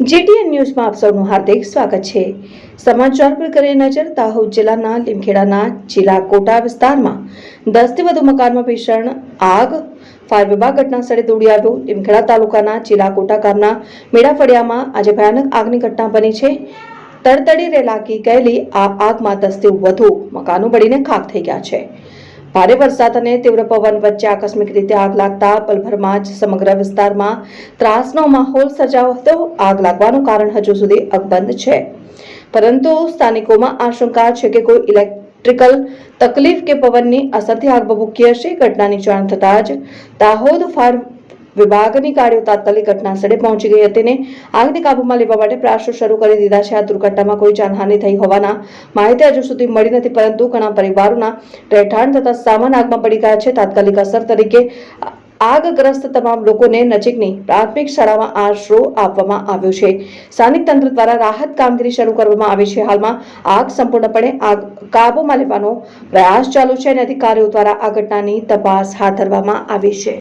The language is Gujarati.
જીટીએન ન્યૂઝમાં આપ સૌનું હાર્દિક સ્વાગત છે. સમાચાર પર કરીએ નજર, દાહોદ જિલ્લાના લીમખેડાના જિલ્લા કોટા વિસ્તારમાં દસથી વધુ મકાનમાં ભીષણ આગ. ફાયર વિભાગ ઘટના સ્થળે દોડી આવ્યો. લીમખેડા તાલુકાના જિલ્લા કોટા ગામના મેળા ફળિયામાં આજે ભયાનક આગની ઘટના બની છે. તડતડીને લાગી ગયેલી આ આગમાં દસથી વધુ મકાનો બળીને ખાખ થઈ ગયા છે. ભારે વરસાદ અને તીવ્ર પવન વચ્ચે આકસ્મિક રીતે આગ લાગતા પલભરમાં જ સમગ્ર વિસ્તારમાં ત્રાસનો માહોલ સર્જાયો હતો. આગ લાગવાનું કારણ હજુ સુધી અકબંધ છે. પરંતુ સ્થાનિકોમાં આશંકા છે કે કોઈ ઇલેક્ટ્રિકલ તકલીફ કે પવનની અસરથી આગ ભભૂકી હશે. ઘટનાની જાણ થતાં જ દાહોદ ફાયર વિભાગની ગાડીઓ તાત્કાલિક ઘટના સ્થળે પહોંચી ગઈ હતી ને આગને કાબૂમાં લેવા માટે પ્રયાસો શરૂ કરી દીધા છે. આ દુર્ઘટનામાં કોઈ જાનહાનિ થઈ હોવાના માહિતી હજુ સુધી મળી નથી, પરંતુ ઘણા પરિવારોના રહેઠાણ તથા સામાન આગમાં પડી ગયા છે. તાત્કાલિક અસર તરીકે આગગ્રસ્ત તમામ લોકોને નજીકની પ્રાથમિક શાળામાં આશરો આપવામાં આવ્યો છે. સ્થાનિક તંત્ર દ્વારા રાહત કામગીરી શરૂ કરવામાં આવી છે. હાલમાં આગ સંપૂર્ણપણે આગ કાબૂમાં લેવાનો પ્રયાસ ચાલુ છે અને અધિકારીઓ દ્વારા આ ઘટનાની તપાસ હાથ ધરવામાં આવી છે.